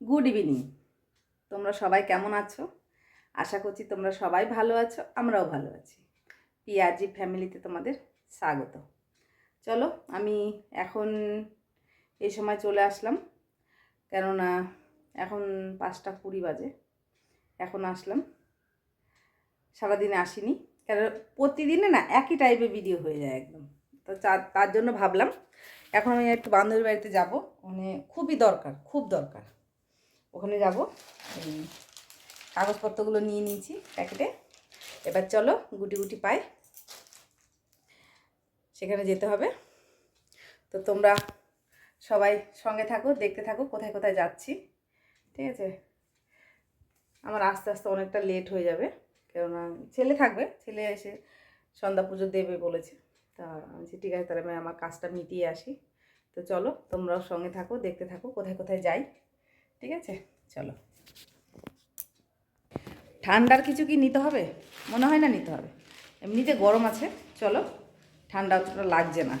Good evening তোমরা সবাই কেমন আছো? আশা করছি তোমরা সবাই ভালো আছো, আমরাও ভালো আছি। পিয়াজি ফ্যামিলিতে তোমাদের স্বাগত। চলো, আমি এখন এই সময় চলে আসলাম। কেননা এখন পাঁচটা কুড়ি বাজে। এখন আসলাম। সারাদিনে আসিনি। কেন প্রতিদিনে না একই টাইপের ভিডিও হয়ে যায় একদম। তো তার জন্য ভাবলাম এখন আমি একটু বান্ধবীর বাড়িতে যাব। মানে খুবই দরকার, খুব দরকার। ওখানে যাব। এই কাগজপত্রগুলো নিয়ে নিয়েছি, প্যাকেটে। এবার চলো গুটি গুটি পাই। সেখানে যেতে হবে। তো তোমরা সবাই সঙ্গে থাকো, দেখতে থাকো কোথায় কোথায় যাচ্ছি। ঠিক আছে? আমার আস্তে আস্তে অনেকটা লেট হয়ে যাবে। কেননা ছেলে থাকবে, ছেলে এসে সন্ধ্যা পুজো দেবে বলেছে। তা ঠিক আছে, তাহলে আমি আমার কাজটা মিটিয়ে আসি। তো চলো, তোমরাও সঙ্গে থাকো, দেখতে থাকো, কোথায় কোথায় যাই। ঠিক আছে? চলো। ঠান্ডার কিছু কি নিতে হবে? মনে হয় না নিতে হবে। এমনিতে গরম আছে। চলো, ঠান্ডা অতটা লাগছে না।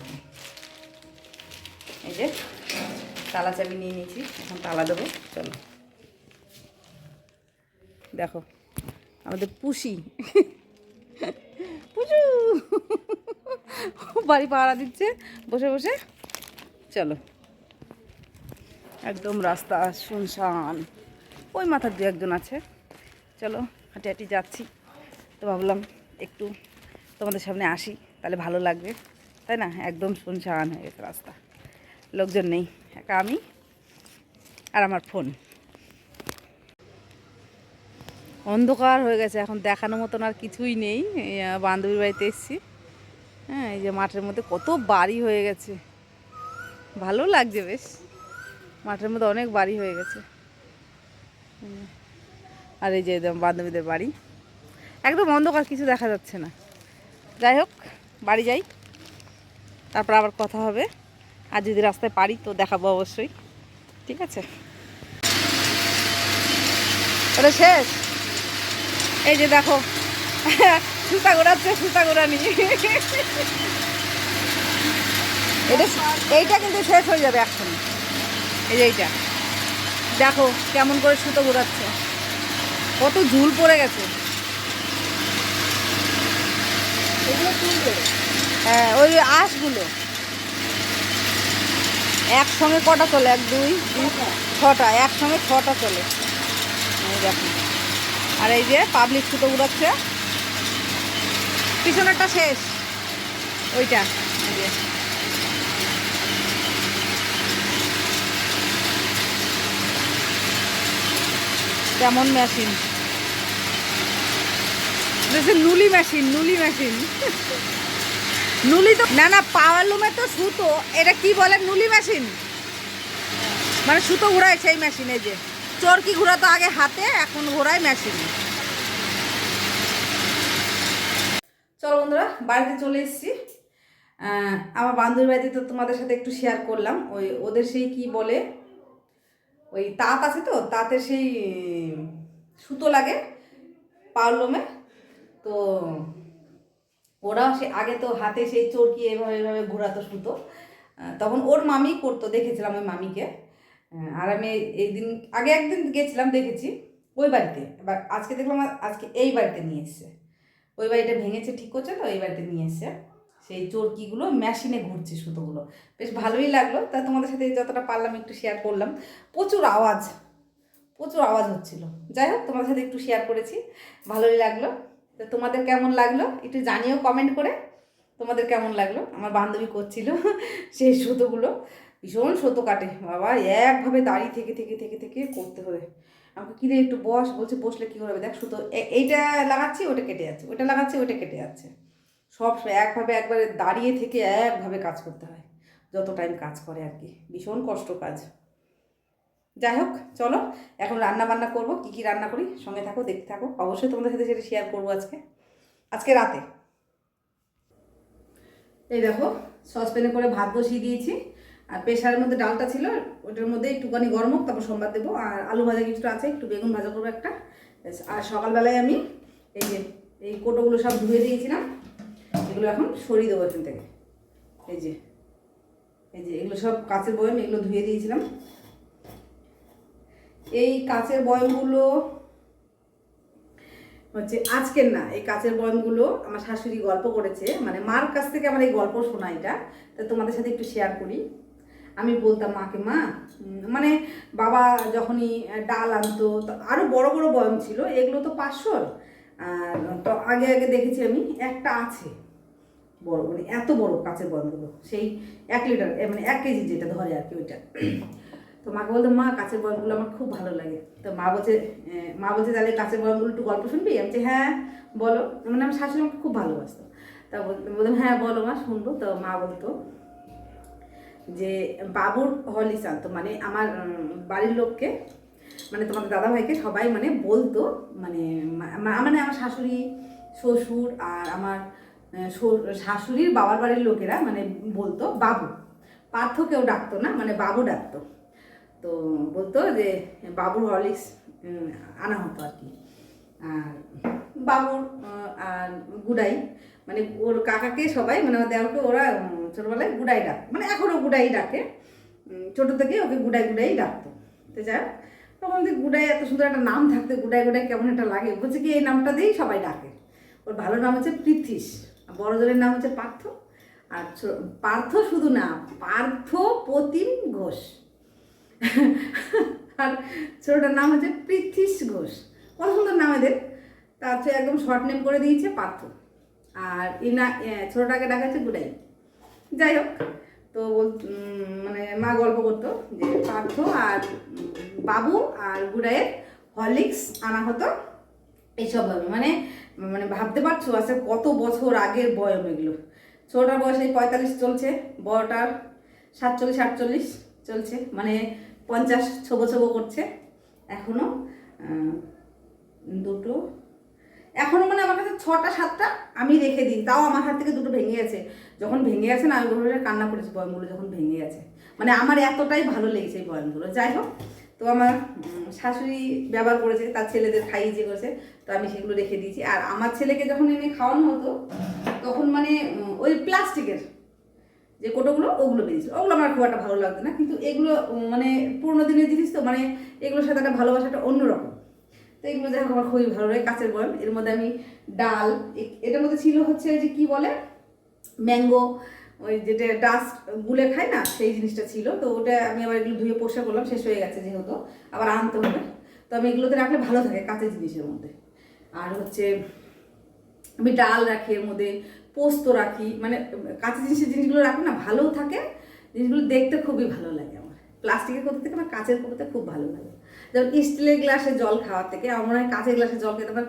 এই যে তালা চাবি নিয়ে নিয়েছি, এখন তালা দেবো। চলো। দেখো, আমাদের পুষি। পুষু! বাড়ি পাহারা দিচ্ছে। বসে বসে। চলো। একদম রাস্তা, শুনশান। ওই মাথার দু একজন আছে। চলো, হাঁটি হাঁটি যাচ্ছি। তো ভাবলাম একটু তোমাদের সামনে আসি, তাহলে ভালো লাগবে। তাই না? একদম শুনশান হয়ে গেছে রাস্তা। লোকজন নেই। একা আমি আর আমার ফোন। অন্ধকার হয়ে গেছে। এখন দেখানোর মতন আর কিছুই নেই। বান্ধবীর বাড়িতে এসেছি। হ্যাঁ এই যে মাঠের মধ্যে কত বাড়ি হয়ে গেছে। ভালো লাগছে বেশ। মাঠের মধ্যে অনেক বাড়ি হয়ে গেছে। আর এই যে বান্ধবীদের বাড়ি। একদম অন্ধকার, কিছু দেখা যাচ্ছে না। যাই হোক, বাড়ি যাই। তারপর আবার কথা হবে। আর যদি রাস্তায় পারি তো দেখাবো অবশ্যই। ঠিক আছে? শেষ। এই যে দেখো সুতা ঘোরাচ্ছে সুতা এটা এইটা কিন্তু শেষ হয়ে যাবে এখন। এই যে এইটা। দেখো কেমন করে সুতো ঘোরাচ্ছে। কত ঝুল পড়ে গেছে। হ্যাঁ ওই আঁশগুলো। একসঙ্গে কটা চলে এক দুই ছটা। একসঙ্গে ছটা চলে দেখো। আর এই যে পাবলিক সুতো উড়াচ্ছে পিছনেরটা শেষ। ওইটা। কেমন মেশিন নুলি মেশিন নুলি মেশিন নুলি তো না না পাওয়ার লুমে তো সুতো। এটা কি বলে? নুলি মেশিন মানে সুতো ঘোরায় সেই মেশিনে যে। চরকি ঘোরাতো আগে হাতে, এখন ঘোরায় মেশিনে চলো বন্ধুরা, বাড়িতে চলে এসেছি। আমার বান্ধবীর বাড়িতে তো তোমাদের সাথে একটু শেয়ার করলাম। ওই ওদের সেই কি বলে? ওই তাঁত আছে তো তাঁতে সেই সুতো লাগে পাওয়ার তো ওরা সে আগে তো হাতে সেই চরকি এভাবে এভাবে ঘোরাতো সুতো। তখন ওর মামি করতো, দেখেছিলাম ওই মামিকে। আর আমি এই- দিন আগে একদিন গেছিলাম দেখেছি, ওই বাড়িতে। এবার আজকে দেখলাম, আজকে এই বাড়িতে নিয়ে এসছে। ওই বাড়িটা ভেঙেছে, ঠিক করছে তো ওই বাড়িতে নিয়ে এসছে। সেই চরকিগুলো মেশিনে ঘুরছে সুতোগুলো। বেশ ভালোই লাগল। তা তোমাদের সাথে যতটা পারলাম একটু শেয়ার করলাম। প্রচুর আওয়াজ প্রচুর আওয়াজ হচ্ছিল। যাই হোক, তোমাদের সাথে একটু শেয়ার করেছি। ভালোই লাগল। তো তোমাদের কেমন লাগল? একটু জানিও কমেন্ট করে। তোমাদের কেমন লাগল? আমার বান্ধবী করছিল সেই সুতোগুলো। ভীষণ সুতো কাটে। বাবা, একভাবে দাঁড়িয়ে থেকে থেকে থেকে থেকে করতে হবে। আমাকে কিনে একটু বস, বলছে বসলে কী হবে? দেখ শুধু এইটা লাগাচ্ছি, ওটা কেটে যাচ্ছে। ওটা লাগাচ্ছি, ওটা কেটে যাচ্ছে। সব একভাবে একবারে দাঁড়িয়ে থেকে একভাবে কাজ করতে হয়। যত টাইম কাজ করে আর কি। ভীষণ কষ্ট কাজ। যাই হোক, চলো, এখন রান্না বান্না করব। কী কী রান্না করি? সঙ্গে থাকো, দেখতে থাকো। অবশ্যই তোমাদের সাথে সেটা শেয়ার করব আজকে। আজকে রাতে। এই দেখো সসপ্যানে করে ভাত বসিয়ে দিয়েছি। আর প্রেশারের মধ্যে ডালটা ছিল, ওটার মধ্যে একটুখানি গরম হোক, তারপর সোমবার দেবো। আর আলু ভাজা কিছুটা আছে, একটু বেগুন ভাজা করব একটা। আর সকালবেলায় আমি এই যে, এই কোটোগুলো সব ধুয়ে দিয়েছিলাম, এগুলো এখন সরিয়ে দেবো এখান থেকে। এই যে এই যে, এগুলো সব কাঁচের বয়ম, এগুলো ধুয়ে দিয়েছিলাম। এই কাঁচের বয়মগুলো হচ্ছে আজকের না, এই কাঁচের বয়মগুলো আমার শাশুড়ি গল্প করেছে মানে মার কাছ থেকে আমার এই গল্প শোনা এটা। তো তোমাদের সাথে একটু শেয়ার করি। আমি বলতাম মাকে, মা মানে বাবা যখনই ডাল আনতো আরও বড় বড় বয়ম ছিল, এগুলো তো পাঁচশোর তো আগে আগে দেখেছি আমি, একটা আছে বড় মানে এত বড় কাঁচের বয়মগুলো, সেই এক লিটার মানে এক কেজি যেটা ধরে আর কি ওইটা। তো মাকে বলতো মা, কাঁচের বয়মগুলো আমার খুব ভালো লাগে। তো মা বলছে মা বলছে, তাহলে কাঁচের বয়মগুলো একটু গল্প শুনবি? আমি হ্যাঁ বলো। মানে আমার শাশুড়ি আমাকে খুব ভালোবাসতো। তা বল- বলতাম হ্যাঁ বলো মা, শুনব। তো মা বলতো যে বাবুর হলিস আনতো মানে আমার বাড়ির লোককে মানে তোমাদের দাদা ভাইকে সবাই মানে বলতো মানে মানে আমার শাশুড়ি, শ্বশুর আর আমার শাশুড়ির বাবার বাড়ির লোকেরা মানে বলতো, বাবু। পার্থ কেউ ডাকতো না মানে বাবু ডাকতো। তো বলতো যে, বাবুর হরলিক্স আনা হতো আর কি। আর বাবুর আর গুডাই মানে ওর কাকাকে সবাই মানে আমার ওরা ছোটবেলায় গুডাই ডাক মানে এখনও গুডাই ডাকে। ছোটো থেকে ওকে গুডাই গুডাই ডাকতো। তো যাই তখন থেকে গুডাই এত সুন্দর একটা নাম থাকতে, গুডাই গুডাই কেমন একটা লাগে, বলছে কি, এই নামটা দিয়েই সবাই ডাকে। ওর ভালো নাম হচ্ছে পৃথিস আর বড় জনের নাম হচ্ছে পার্থ। আর পার্থ শুধু না, পার্থ প্রতিম ঘোষ। আর ছোটোটার নাম হচ্ছে পৃথিস ঘোষ। কত সুন্দর নাম এদের। তার একদম শর্ট নেম করে দিয়েছে পার্থ। আর ইনা ছোটটাকে ডাকা হচ্ছে গুডাই। যাই হোক, তো মানে মা গল্প করতো যে পার্থ আর বাবু আর গুডাইয়ের হরলিক্স আনা হতো এইসব মানে মানে ভাবতে পারছ আছে কত বছর আগের বয়ম এগুলো। ছোটটার বয়স পঁয়তাল্লিশ চলছে, বড়টার সাতচল্লিশ, আটচল্লিশ চলছে মানে পঞ্চাশ ছোবো ছোবো করছে এখনও দুটো এখনও মানে আমার কাছে ছটা, সাতটা আমি রেখে দিই। তাও আমার হাত থেকে দুটো ভেঙে গেছে। যখন ভেঙে গেছে না, আমি বলে কান্না করেছি বয়মগুলো যখন ভেঙে গেছে। মানে আমার এতটাই ভালো লেগেছে এই বয়মগুলো। যাই হোক, তো আমার শাশুড়ি ব্যবহার করেছে, তার ছেলেদের খাইয়ে যে করেছে, তো আমি সেগুলো রেখে দিয়েছি। আর আমার ছেলেকে যখন এনে খাওয়ানো হতো, তখন মানে ওই প্লাস্টিকের যে কোটোগুলো, ওগুলো বেরিয়েছিল ওগুলো আমার খুব একটা ভালো লাগতো না। কিন্তু এগুলো মানে পুরোনো দিনের জিনিস তো মানে এগুলোর সাথে একটা ভালোবাসাটা অন্যরকম। তো এগুলো হোক আমার খুবই ভালো লাগে, কাঁচের বয়ম এর মধ্যে আমি ডাল এটার মধ্যে ছিল হচ্ছে যে কি বলে? ম্যাঙ্গো, ওই যেটা ডাস্ট গুলে খায় না, সেই জিনিসটা ছিল। তো ওটা আমি আবার এগুলো ধুয়ে পোষা করলাম, শেষ হয়ে গেছে যেহেতু। আবার আনতে হবে। তো আমি এগুলোতে রাখলে ভালো থাকে কাঁচের জিনিসের মধ্যে। আর হচ্ছে আমি ডাল রাখি, এর মধ্যে পোস্ত রাখি। মানে কাঁচের জিনিসের জিনিসগুলো রাখি না ভালোও থাকে, জিনিসগুলো দেখতে খুবই ভালো লাগে আমার। প্লাস্টিকের কোথা থেকে আমার কাঁচের কোথাতে খুব ভালো লাগে। যেমন স্টিলের গ্লাসে জল খাওয়ার থেকে আমার মনে হয় কাঁচের গ্লাসে জল খেতে আমার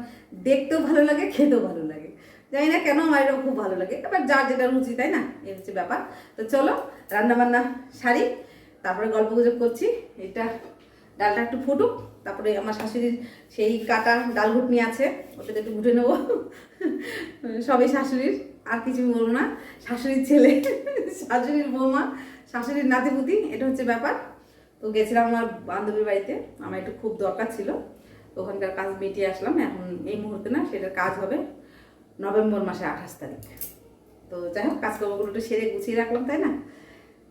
দেখতেও ভালো লাগে, খেতেও ভালো লাগে। জানি না কেন আমার এরকম খুব ভালো লাগে, এবার যার যেটা রুচি, তাই না? এই হচ্ছে ব্যাপার। তো চলো রান্না বান্না সারি, তারপরে গল্প গুজব করছি, এটা ডালটা একটু ফুটুক, তারপরে আমার শাশুড়ির সেই কাটা ডাল ঘুটনি আছে, ওটাতে একটু ঘুটে নেব। সবই শাশুড়ির, আর কিছু বলব না। শাশুড়ির ছেলে, শাশুড়ির বৌমা শাশুড়ির নাতিপুতি, এটা হচ্ছে ব্যাপার। তো গেছিলাম আমার বান্ধবীর বাড়িতে, আমার একটু খুব দরকার ছিল। ওখানকার কাজ মিটিয়ে আসলাম, এখন এই মুহূর্তে না সেটার কাজ হবে নভেম্বর মাসে আঠাশ তারিখ। তো যাই হোক, কাজকর্মগুলো একটু সেরে গুছিয়ে রাখলাম, তাই না?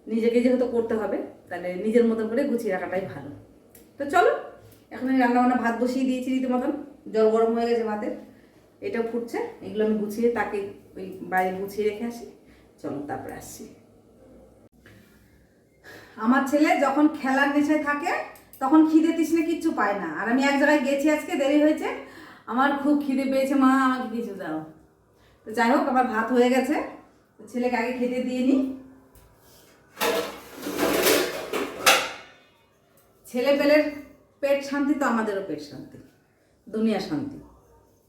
নিজেকে যেহেতু করতে হবে, তাহলে নিজের মতন করে গুছিয়ে রাখাটাই ভালো। তো চলো, এখন আমি রান্নাবান্না ভাত বসিয়ে দিয়েছি রীতিমতন। জল গরম হয়ে গেছে ভাতের, এটাও ফুটছে, এগুলো আমি গুছিয়ে তাকে ওই বাইরে গুছিয়ে রেখে আসি। চলো, তারপরে আসছি। আমার ছেলে যখন খেলার নেশায় থাকে, তখন খিদে তৃষ্ণে কিচ্ছু পায় না। আর আমি এক জায়গায় গেছি আজকে, দেরি হয়েছে। আমার খুব খিদে পেয়েছে, মা, আমাকে কিছু দাও। তো যাই হোক, আমার ভাত হয়ে গেছে। ছেলেকে আগে খেতে দিয়ে নিই ছেলে পেলের পেট শান্তি তো আমাদেরও পেট শান্তি। দুনিয়া শান্তি।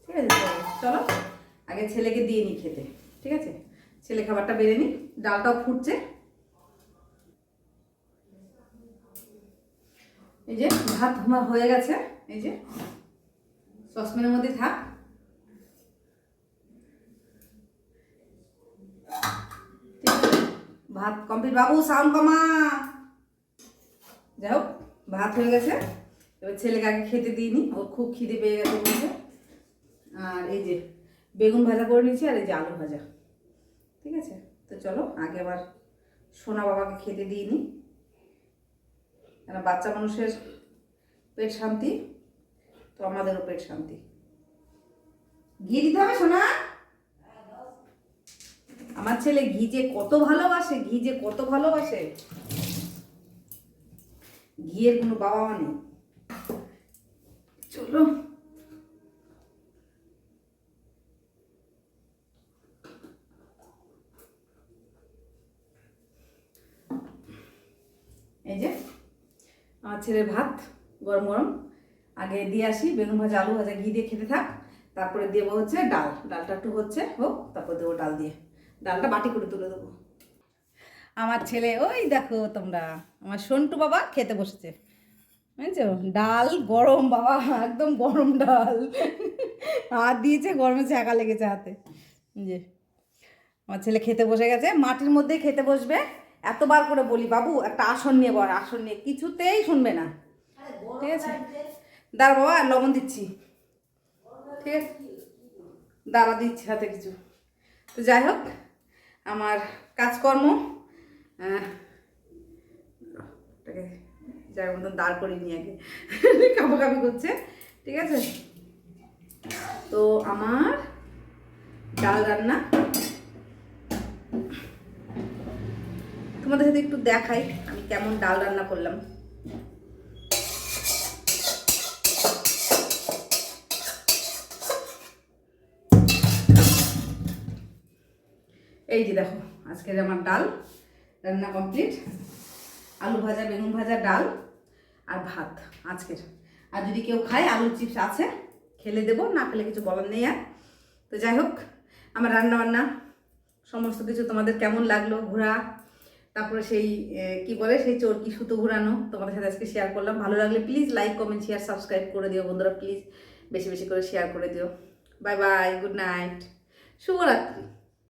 ঠিক আছে, চলো আগে ছেলেকে দিয়ে নিই খেতে। ঠিক আছে? ছেলে খাবারটা বেড়ে নিই ডালটাও ফুটছে। এই যে, ভাত আমার হয়ে গেছে। এই যে, সসপ্যানের মধ্যে থাক। ভাত কমপ্লিট বাবু সাউন্ড কমা। যাই হোক, ভাত হয়ে গেছে। এবার ছেলেকে আগে খেতে দিইনি। ওর খুব খিদে পেয়ে গেছে বলছে। আর এই যে, বেগুন ভাজা করে নিয়েছি আর এই যে আলু ভাজা। ঠিক আছে? তো চলো, আগে আবার সোনা বাবাকে খেতে দিইনি। কেন বাচ্চা মানুষের পেট শান্তি? তো আমাদেরও পেট শান্তি। ঘি দিতে হবে সোনা। আমার ছেলে ঘি যে কত ভালোবাসে, ঘি যে কত ভালোবাসে। ঘিয়ের কোনো বাবা মানে চলো এই যে আমার ছেলের ভাত, গরম গরম। আগে দিয়ে আসি, বেগুন ভাজা, আলু ভাজা, ঘি দিয়ে খেতে থাক। তারপরে দেবো হচ্ছে ডাল। ডালটা একটু হচ্ছে, হোক, তারপর দেবো ডাল দিয়ে। ডালটা বাটি করে তুলে দেবো। আমার ছেলে, ওই দেখো তোমরা, আমার সন্টু বাবা খেতে বসেছে। বুঝছ? ডাল গরম বাবা, একদম গরম ডাল। হাত দিয়েছে, গরমে ছ্যাঁকা লেগেছে হাতে। যে, আমার ছেলে খেতে বসে গেছে, মাটির মধ্যেই খেতে বসবে। এতবার করে বলি বাবু একটা আসন নিয়ে বল আসন নিয়ে কিছুতেই শুনবে না। ঠিক আছে? দাঁড়া বাবা লবণ দিচ্ছি। ঠিক আছে? দাঁড়া দিচ্ছি হাতে কিছু। তো যাই হোক আমার কাজকর্ম জায়গা মতন দাঁড় করে নিয়ে আগে কাপাকাপি করছে। ঠিক আছে? তো আমার ডাল রান্না তোমাদের সাথে একটু দেখাই আমি কেমন ডাল রান্না করলাম। এই যে দেখো, আজকের আমার ডাল, রান্না কমপ্লিট আলু ভাজা, বেগুন ভাজা, ডাল আর ভাত আজকের। আর যদি কেউ খায়, আলুর চিপস আছে, খেলে দেবো, না খেলে কিছু বলার নেই আর। তো যাই হোক, আমার রান্না বান্না সমস্ত কিছু তোমাদের কেমন লাগল, ঘোরা তারপরে সেই কি বলে, সেই চরকি সুতো ঘুরানো তোমাদের সাথে আজকে শেয়ার করলাম। ভালো লাগলে please like comment share subscribe করে দিও বন্ধুরা প্লিজ বেশি বেশি করে শেয়ার করে দিও। বাই বাই গুড নাইট শুভরাত্রি।